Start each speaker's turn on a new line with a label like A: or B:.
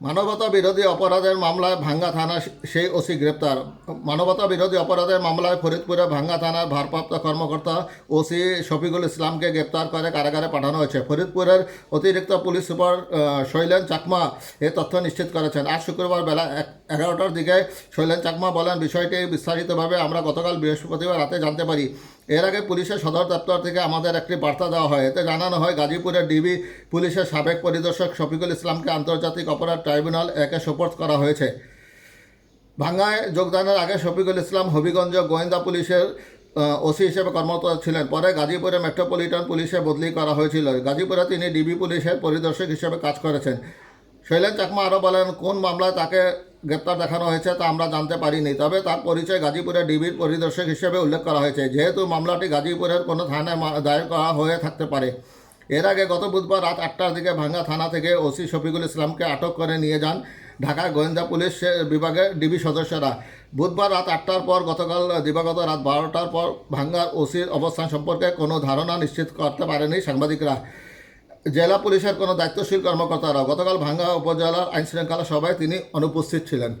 A: মানবতা বিরোধী অপরাধের মামলায় ভাঙ্গা থানা সেই ওসি গ্রেপ্তার। মানবতা বিরোধী অপরাধের মামলায় ফরিদপুরে ভাঙ্গা থানার ভারপ্রাপ্ত কর্মকর্তা ওসি শফিকুল ইসলামকে গ্রেপ্তার করে কারাগারে পাঠানো হয়েছে। ফরিদপুরের অতিরিক্ত পুলিশ সুপার শৈলেন চাকমা এ তথ্য নিশ্চিত করেছেন। আজ শুক্রবার বেলা এগারোটার দিকে শৈলেন চাকমা বলেন, বিষয়টি বিস্তারিতভাবে আমরা গতকাল বৃহস্পতিবার রাতে জানতে পারি। এর আগে পুলিশের সদর দপ্তর থেকে আমাদের একটি বার্তা দেওয়া হয়। এতে জানানো হয়, গাজীপুরের ডিবি পুলিশের সাবেক পরিদর্শক শফিকুল ইসলামকে আন্তর্জাতিক অপরাধ ট্রাইব্যুনাল একে সোপর্দ করা হয়েছে। ভাঙ্গায় যোগদানের আগে শফিকুল ইসলাম হবিগঞ্জ গোয়েন্দা পুলিশের ওসি হিসেবে কর্মরত ছিলেন। পরে গাজীপুরে মেট্রোপলিটন পুলিশে বদলি করা হয়েছিল। গাজীপুরে তিনি ডিবি পুলিশের পরিদর্শক হিসেবে কাজ করেছেন। শৈলেন চাকমা আরও বলেন, কোন মামলায় তাকে গ্রেপ্তার দেখানো হয়েছে তা আমরা জানতে পারিনি, তবে তার পরিচয় গাজীপুরের ডিবির পরিদর্শক হিসেবে উল্লেখ করা হয়েছে। যেহেতু মামলাটি গাজীপুরের কোনো থানায় দায়ের করা হয়ে থাকতে পারে, এর আগে গত বুধবার রাত আটটার দিকে ভাঙ্গা থানা থেকে ওসি শফিকুল ইসলামকে আটক করে নিয়ে যান ঢাকা গোয়েন্দা পুলিশ বিভাগের ডিবি সদস্যরা। বুধবার রাত আটটার পর গতকাল দিবাগত রাত বারোটার পর ভাঙ্গার ওসির অবস্থান সম্পর্কে কোনো ধারণা নিশ্চিত করতে পারেনি সাংবাদিকরা। জেলা পুলিশের কোনো দায়িত্বশীল কর্মকর্তারা গতকাল ভাঙ্গা উপজেলার আইনশৃঙ্খলা সভায় তিনি অনুপস্থিত ছিলেন।